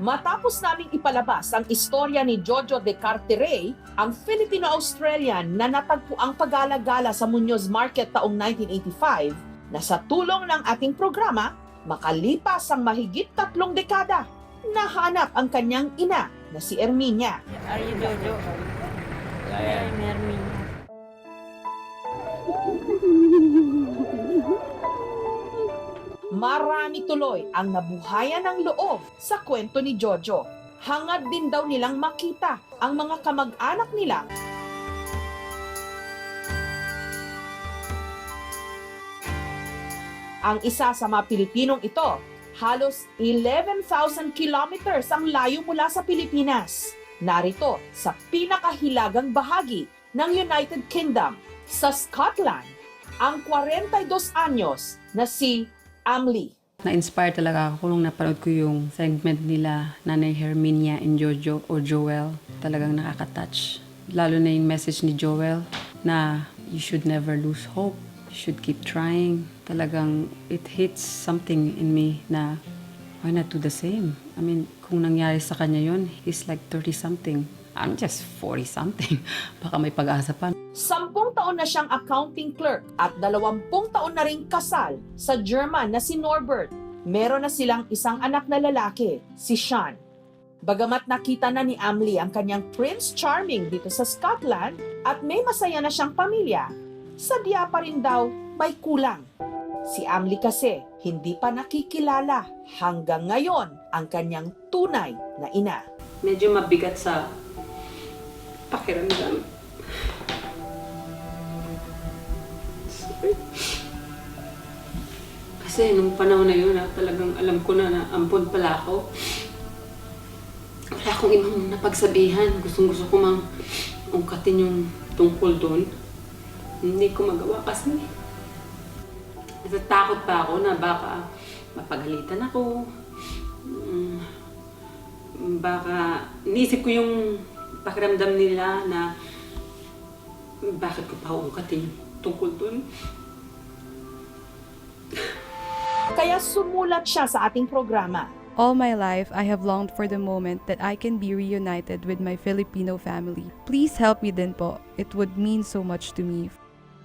Matapos naming ipalabas ang istorya ni Jojo de Carteret, ang Filipino-Australian na natagpo ang pag-alagala sa Muñoz Market taong 1985, na sa tulong ng ating programa, makalipas ang mahigit tatlong dekada, nahanap ang kanyang ina na si Erminia. Are you Jojo? I'm Hermine. Marami tuloy ang nabuhayan ng loob sa kwento ni Jojo. Hangad din daw nilang makita ang mga kamag-anak nila Ang isa sa mga Pilipinong ito, halos 11,000 kilometers ang layo mula sa Pilipinas. Narito sa pinakahilagang bahagi ng United Kingdom, sa Scotland, ang 42 anyos na si Amli. Na-inspire talaga ako nung napanood ko yung segment nila Nanay Herminia and Jojo o Joel. Talagang nakaka-touch. Lalo na yung message ni Joel na you should never lose hope. You should keep trying. Talagang it hits something in me na why not do the same? I mean, kung nangyari sa kanya yon, he's like 30-something. I'm just 40-something. Baka may pag-asa pa. Taon na siyang accounting clerk at dalawampung taon na ring kasal sa German na si Norbert. Meron na silang isang anak na lalaki, si Sean. Bagamat nakita na ni Amli ang kanyang Prince Charming dito sa Scotland at may masaya na siyang pamilya, sadya pa rin daw may kulang. Si Amli kasi hindi pa nakikilala hanggang ngayon ang kanyang tunay na ina. medyo mabigat sa pakiramdam. Kasi nung panahon na yun, ah, talagang alam ko na na ampon pala ako. Wala akong ibang napagsabihan. Gustong gusto ko mang ungkatin yung tungkol doon. Hindi ko magawa kasi natatakot pa ako na baka mapagalitan ako. Mm, baka iniisip ko yung pakiramdam nila na bakit ko pa uungkatin tungkol dun. Kaya sumulat siya sa ating programa. All my life, I have longed for the moment that I can be reunited with my Filipino family. Please help me din po. It would mean so much to me.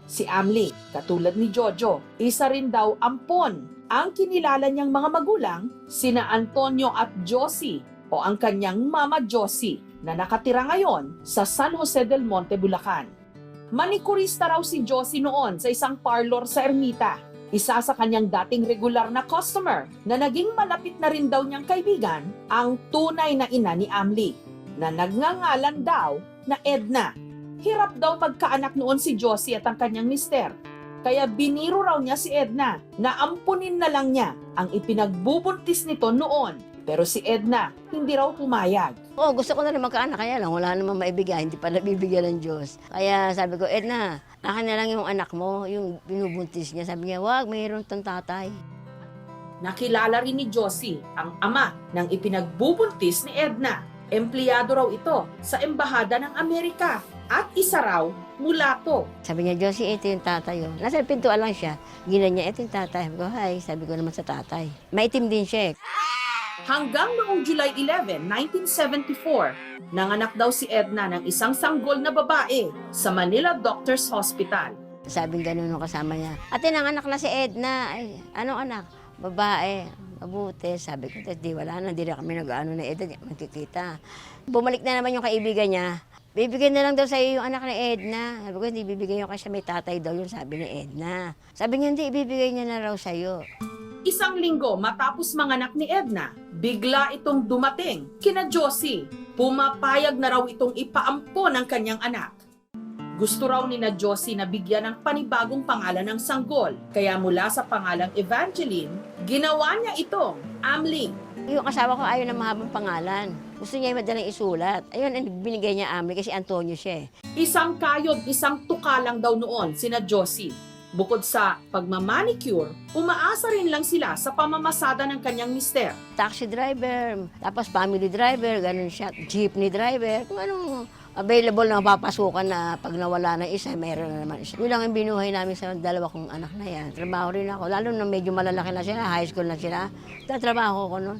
Si Amli, katulad ni Jojo, isa rin daw ampon. Ang kinilala niyang mga magulang, sina Antonio at Josie o ang kanyang mama Josie na nakatira ngayon sa San Jose del Monte, Bulacan. Manikurista raw si Josie noon sa isang parlor sa Ermita. Isa sa kanyang dating regular na customer na naging malapit na rin daw niyang kaibigan ang tunay na ina ni Amli na nagngangalan daw na Edna. Hirap daw magkaanak noon si Josie at ang kanyang mister. Kaya biniro raw niya si Edna na ampunin na lang niya ang ipinagbubuntis nito noon. Pero si Edna hindi raw pumayag. Oo, gusto ko na rin magkaanak, kaya lang wala namang maibigay, hindi pa nabibigyan ng Diyos. Kaya sabi ko, Edna, akin na lang yung anak mo, yung binubuntis niya. Sabi niya, wag, mayroon tong tatay. Nakilala rin ni Josie ang ama ng ipinagbubuntis ni Edna. Empleyado raw ito sa Embahada ng Amerika at isa raw mulato. Sabi niya, Josie, ito yung tatay. Oh. Nasa pintuan lang siya. Gina niya, ito yung tatay. Sabi ko, hi. Sabi ko naman sa tatay. Maitim din siya. eh. Hanggang noong July 11, 1974, nanganak daw si Edna ng isang sanggol na babae sa Manila Doctors Hospital. Sabi ganun nung kasama niya. Ate, nanganak na si Edna. Ay, anong anak? Babae. Mabuti. Sabi ko, di wala na. Di na kami nag-ano na Edna. Magkikita. Bumalik na naman yung kaibigan niya. Bibigyan na lang daw sa iyo yung anak ni Edna. Sabi ko, hindi bibigay yung kasi may tatay daw yun, sabi ni Edna. Sabi niya, hindi, ibibigay niya na raw sa iyo. Isang linggo matapos manganak ni Edna, bigla itong dumating kina Josie. Pumapayag na raw itong ipaampo ng kanyang anak. Gusto raw ni na Josie na bigyan ng panibagong pangalan ng sanggol. Kaya mula sa pangalang Evangeline, ginawa niya itong Amling. Yung asawa ko ayaw ng mahabang pangalan. Gusto niya madalang isulat. Ayun, binigay niya Amli kasi Antonio siya eh. Isang kayod, isang tuka lang daw noon sina Josie. Bukod sa pagmamanicure, umaasa rin lang sila sa pamamasada ng kanyang mister. Taxi driver, tapos family driver, ganun siya. Jeepney driver, kung anong available na papasukan na pag nawala ng isa, meron na naman isa. Yun lang ang binuhay namin sa dalawa kong anak na yan. Trabaho rin ako, lalo na medyo malalaki na sila, high school na sila. Tatrabaho ko noon.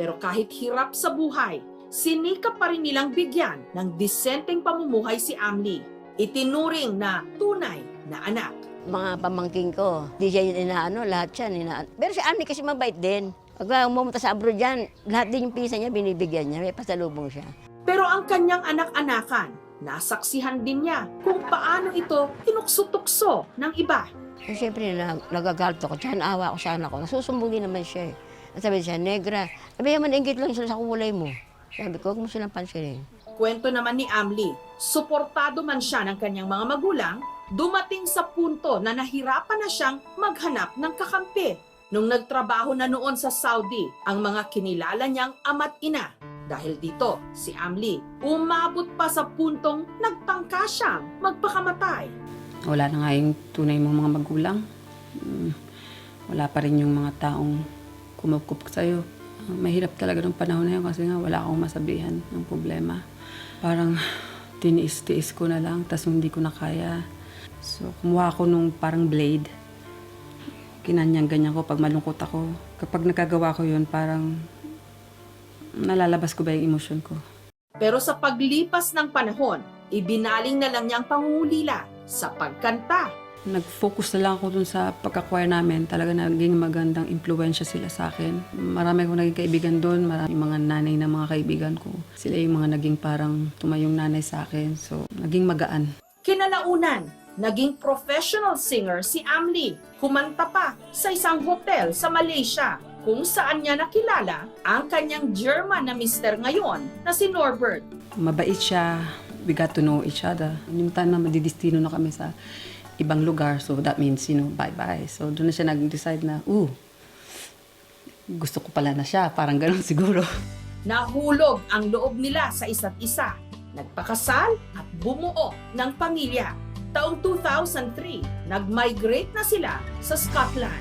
Pero kahit hirap sa buhay, sinikap pa rin nilang bigyan ng disenteng pamumuhay si Amli. Itinuring na tunay na anak. Mga pamangking ko, di siya yun inaano, lahat yan inaano. Pero si Ami kasi mabait din. Pag umunta sa abroad yan, lahat din yung pisa niya, binibigyan niya. May pasalubong siya. Pero ang kanyang anak-anakan, nasaksihan din niya kung paano ito tinukso-tukso ng iba. Eh, siyempre, na, nagagalto ko. Tsaka naawa ko sa anak ko. Nasusumbugin naman siya eh. At sabi siya, negra, sabi naman, ingit lang sila sa kulay mo. Sabi ko, huwag mo silang pansinin. Kwento naman ni Amli, suportado man siya ng kanyang mga magulang, dumating sa punto na nahirapan na siyang maghanap ng kakampi. Nung nagtrabaho na noon sa Saudi, ang mga kinilala niyang ama't ina. Dahil dito, si Amli, umabot pa sa puntong nagtangka siyang magpakamatay. Wala na nga yung tunay mong mga magulang. Mm, Wala pa rin yung mga taong kumukup sa'yo. Ah, Mahirap talaga ng panahon na yun kasi nga wala akong masabihan ng problema. Parang tiniis-tiis ko na lang, tas hindi ko na kaya. So, kumuha ako nung parang blade. Kinanyang-ganyan ko pag malungkot ako. Kapag nagkagawa ko yun, parang nalalabas ko ba yung emosyon ko. Pero sa paglipas ng panahon, ibinaling na lang niyang pangungulila sa pagkanta. Nag-focus na lang ako dun sa pagkakwire namin. Talaga naging magandang impluensya sila sa akin. Marami akong naging kaibigan doon. Marami mga nanay na mga kaibigan ko. Sila yung mga naging parang tumayong nanay sa akin. So, naging magaan. Kinalaunan, naging professional singer si Amli. Kumanta pa sa isang hotel sa Malaysia kung saan niya nakilala ang kanyang German na mister ngayon na si Norbert. Mabait siya. We got to know each other. Yung time na madidistino na kami sa ibang lugar. So, that means, you know, bye-bye. So, doon na siya nag-decide na, ooh, gusto ko pala na siya. Parang ganun siguro. Nahulog ang loob nila sa isa't isa. Nagpakasal at bumuo ng pamilya. Taong 2003, nag-migrate na sila sa Scotland.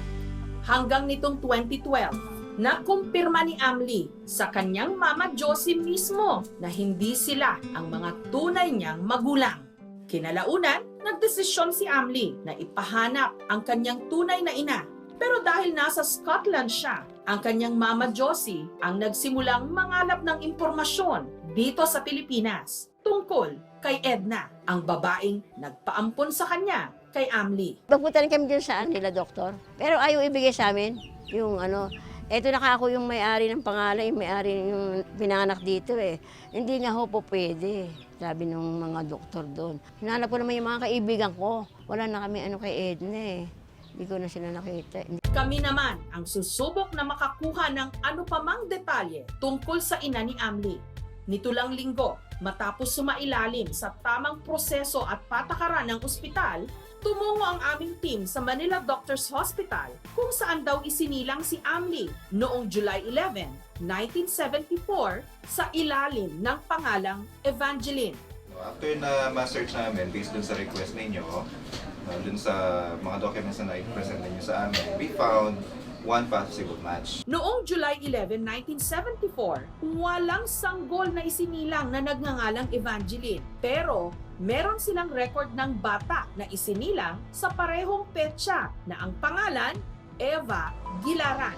Hanggang nitong 2012, nakumpirma ni Amli sa kanyang mama Josie mismo na hindi sila ang mga tunay niyang magulang. Kinalaunan, nagdesisyon si Amli na ipahanap ang kanyang tunay na ina. Pero dahil nasa Scotland siya, ang kanyang mama Josie ang nagsimulang mangalap ng impormasyon dito sa Pilipinas tungkol kay Edna, ang babaeng nagpaampon sa kanya kay Amli. Pagpunta rin kami dyan sa nila, doktor. Pero ayaw ibigay sa amin yung ano, eto na ako yung may-ari ng pangalan, yung may-ari yung pinanganak dito eh. Hindi nga ho po pwede, sabi ng mga doktor doon. Hinanap ko naman yung mga kaibigan ko. Wala na kami ano kay Edna eh. Hindi ko na sila nakita. Kami naman ang susubok na makakuha ng ano pa mang detalye tungkol sa ina ni Amli. Nito linggo, matapos sumailalim sa tamang proseso at patakaran ng ospital, tumungo ang aming team sa Manila Doctors Hospital kung saan daw isinilang si Amli noong July 11, 1974 sa ilalim ng pangalang Evangeline. After na ma-search namin, based dun sa request ninyo, uh, dun sa mga documents na i-present ninyo sa amin, we found one possible match. Noong July 11, 1974, walang sanggol na isinilang na nagngangalang Evangeline. Pero meron silang record ng bata na isinilang sa parehong petsa na ang pangalan, Eva Gilaran.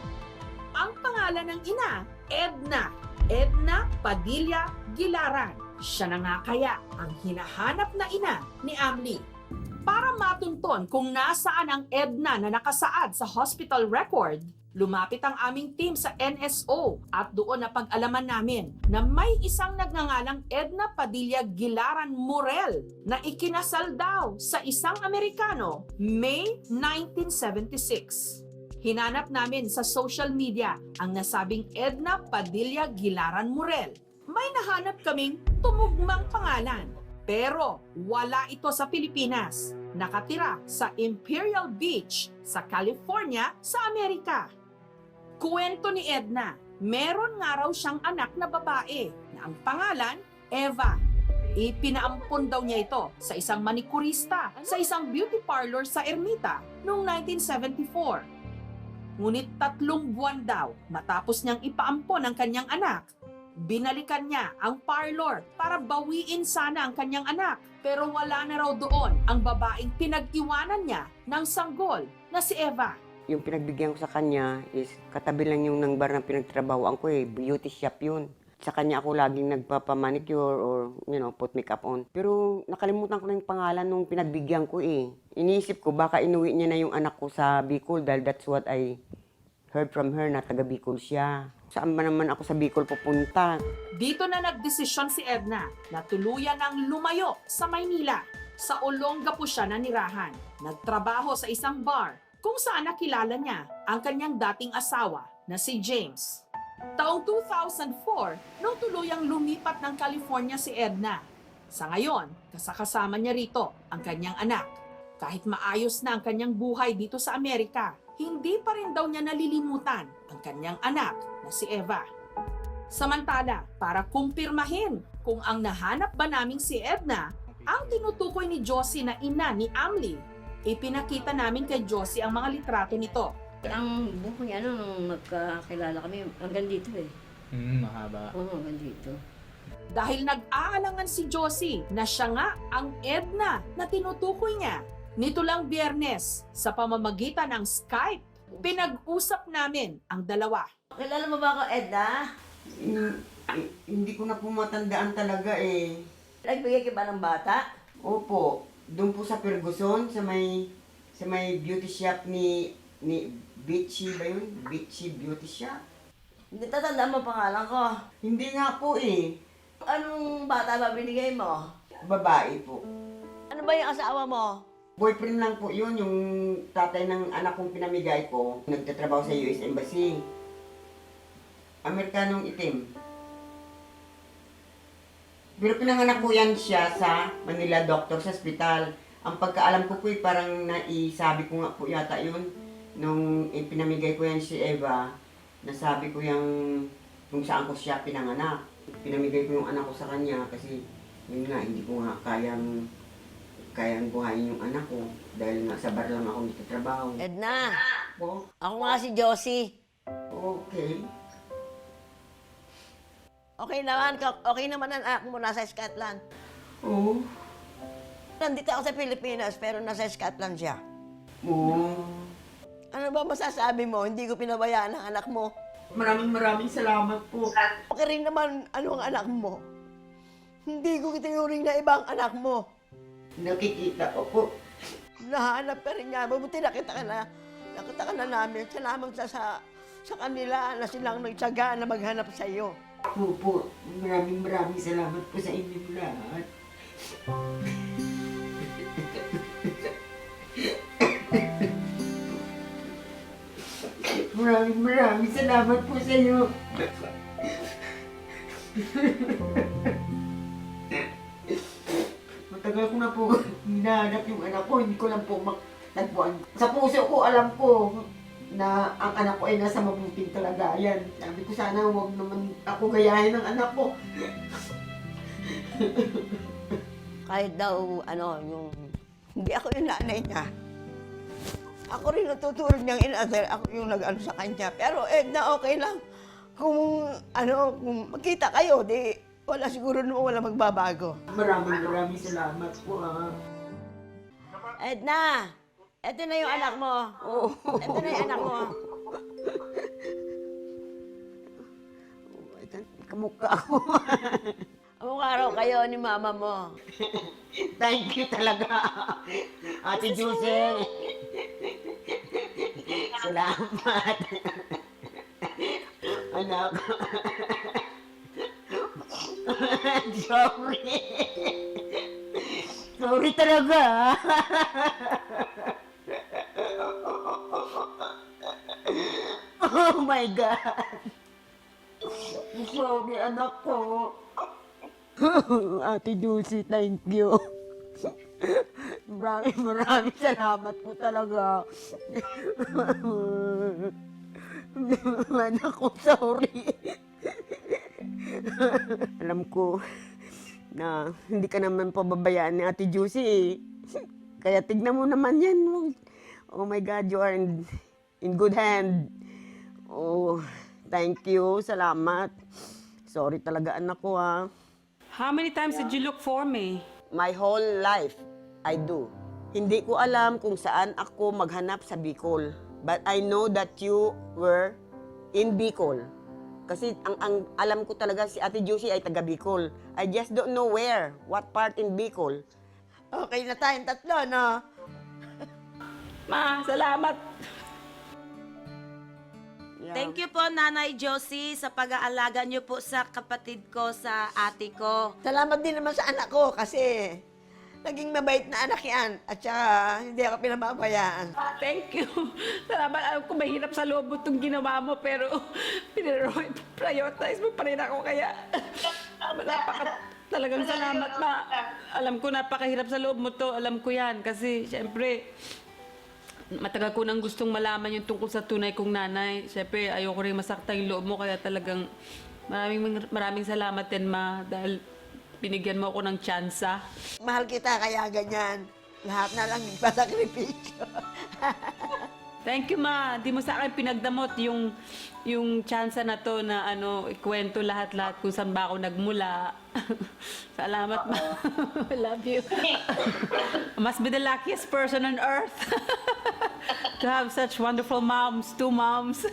Ang pangalan ng ina, Edna. Edna Padilla Gilaran. Siya na nga kaya ang hinahanap na ina ni Amli. Para matunton kung nasaan ang Edna na nakasaad sa hospital record, lumapit ang aming team sa NSO at doon na pag-alaman namin na may isang nagngangalang Edna Padilla Gilaran Morel na ikinasal daw sa isang Amerikano May 1976. Hinanap namin sa social media ang nasabing Edna Padilla Gilaran Morel. May nahanap kaming tumugmang pangalan pero wala ito sa Pilipinas. Nakatira sa Imperial Beach sa California sa Amerika. Kuwento ni Edna, meron nga raw siyang anak na babae na ang pangalan Eva. Ipinaampon daw niya ito sa isang manikurista sa isang beauty parlor sa Ermita noong 1974. Ngunit tatlong buwan daw matapos niyang ipaampon ang kanyang anak, Binalikan niya ang parlor para bawiin sana ang kanyang anak. Pero wala na raw doon ang babaeng pinag-iwanan niya ng sanggol na si Eva. yung pinagbigyan ko sa kanya is katabi lang yung nang bar na pinagtrabahoan ko eh. Beauty shop yun. Sa kanya ako laging nagpapamanicure or, you know, put makeup on. Pero nakalimutan ko na yung pangalan nung pinagbigyan ko eh. Iniisip ko, baka inuwi niya na yung anak ko sa Bicol dahil that's what I heard from her na taga Bicol siya. Saan ba naman ako sa Bicol pupunta? Dito na nagdesisyon si Edna na tuluyan ang lumayo sa Maynila. Sa Olongapo siya nanirahan. Nagtrabaho sa isang bar kung saan nakilala niya ang kanyang dating asawa na si James. Taong 2004, nung tuluyang lumipat ng California si Edna. Sa ngayon, kasakasama niya rito ang kanyang anak. Kahit maayos na ang kanyang buhay dito sa Amerika, hindi pa rin daw niya nalilimutan ang kanyang anak na si Eva. Samantala, para kumpirmahin kung ang nahanap ba naming si Edna ang tinutukoy ni Josie na ina ni Amli, ipinakita namin kay Josie ang mga litrato nito. Ang niya, ano, nung magkakilala kami, hanggang dito eh. Hmm, mahaba. Oo, hanggang dito. Dahil nag-aalangan si Josie na siya nga ang Edna na tinutukoy niya. Nito lang biyernes, sa pamamagitan ng Skype, pinag-usap namin ang dalawa. Kilala mo ba ako, Edna? Hmm, eh, hindi ko na po matandaan talaga eh. Nagbigay ka ba ng bata? Opo, doon po sa Ferguson, sa may sa may beauty shop ni ni Bitchy ba yun? Bitchy Beauty Shop? Hindi tatanda mo pangalan ko. Hindi nga po eh. Anong bata ba binigay mo? Babae po. Ano ba yung asawa mo? Boyfriend lang po yun, yung tatay ng anak kong pinamigay ko. Nagtatrabaho sa US Embassy. Amerikanong itim. Pero pinanganak po yan siya sa Manila Doctors Hospital. Ang pagkaalam ko po eh, parang naisabi ko nga po yata yun. Nung ipinamigay ko yan si Eva, nasabi ko yung kung saan ko siya pinanganak. Pinamigay ko yung anak ko sa kanya kasi yun nga, hindi ko nga kayang kayang buhayin yung anak ko dahil nga sa bar lang ako nagtatrabaho. Edna, Po, ako nga si Josie. okay. Okay naman, ka- okay naman ang anak mo nasa Scotland. Oo. Nandito ako sa Pilipinas pero nasa Scotland siya. Oo. Ano ba masasabi mo? Hindi ko pinabayaan ang anak mo. Maraming maraming salamat po. Okay rin naman ano ang anak mo. Hindi ko tinuring na ibang anak mo. Nakikita ko po. Nahanap ka rin niya. Mabuti nakita ka na. Nakita ka na namin. Salamat sa, sa, sa kanila na silang nagtsaga na maghanap sa iyo. Po po. Maraming maraming salamat po sa inyong lahat. Maraming maraming salamat po sa iyo. Matagal ko na po hinahanap yung anak ko, hindi ko lang po matagpuan. Sa puso ko, alam ko na ang anak ko ay nasa mabuting kalagayan. Sabi ko sana huwag naman ako gayahin ng anak ko. Kahit daw, ano, yung... Hindi ako yung nanay niya. Ako rin natutulog niyang in-other. Ako yung nag-ano sa kanya. Pero Edna, okay lang. Kung, ano, kung magkita kayo, di, wala siguro naman wala magbabago. Maraming maraming salamat po ah. Edna! Ito na yung anak mo. Oo. Ito na yung anak mo. Kamukha ko. Among araw kayo ni mama mo. Thank you talaga. Ate Jose. Salamat. Anak. Sorry. Sorry talaga. oh my God. Sorry, anak ko. Ate Dulce, thank you. Maraming maraming salamat po talaga. Anak ko, sorry. Alam ko na hindi ka naman pababayaan ni Ate Juicy eh. Kaya tignan mo naman yan. Oh my God, you are in, in good hand. Oh, thank you. Salamat. Sorry talaga anak ko ah. How many times did you look for me? My whole life, I do. Hindi ko alam kung saan ako maghanap sa Bicol. But I know that you were in Bicol. Kasi ang, ang alam ko talaga si Ate Josie ay taga Bicol. I just don't know where, what part in Bicol. Okay na tayong tatlo, no? Ma, salamat! Yeah. Thank you po, Nanay Josie, sa pag-aalaga niyo po sa kapatid ko, sa ate ko. Salamat din naman sa anak ko kasi naging mabait na anak yan at saka hindi ako pinababayaan. Thank you. Salamat. Alam ko mahirap sa loob mo itong ginawa mo, pero prioritize mo pa rin ako. Kaya napaka, talagang salamat, ma. Alam ko napakahirap sa loob mo to. Alam ko yan. Kasi, syempre, matagal ko nang gustong malaman yung tungkol sa tunay kong nanay. Syempre, ayoko rin masaktan yung loob mo. Kaya talagang maraming maraming salamat din, ma. Dahil binigyan mo ako ng tsansa. Mahal kita kaya ganyan. Lahat na lang pasakripisyo. Thank you, ma. Di mo sa akin pinagdamot yung yung chance na to na ano, ikwento lahat-lahat kung saan ba ako nagmula. Salamat, ma. I love you. I must be the luckiest person on earth to have such wonderful moms, two moms.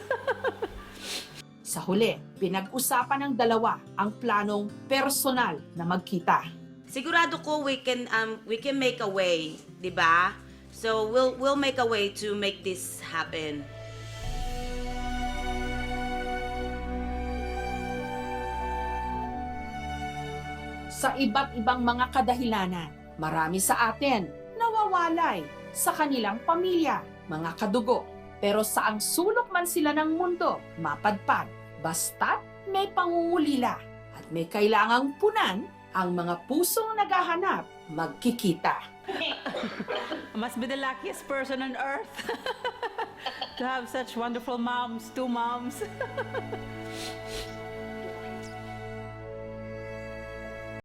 Sa huli, pinag-usapan ng dalawa ang planong personal na magkita. Sigurado ko we can um we can make a way, 'di ba? So we'll we'll make a way to make this happen. Sa iba't ibang mga kadahilanan, marami sa atin nawawalay sa kanilang pamilya, mga kadugo. Pero saang sulok man sila ng mundo, mapadpad, basta't may pangungulila at may kailangang punan, ang mga pusong naghahanap magkikita. Must be the luckiest person on earth to have such wonderful moms, two moms.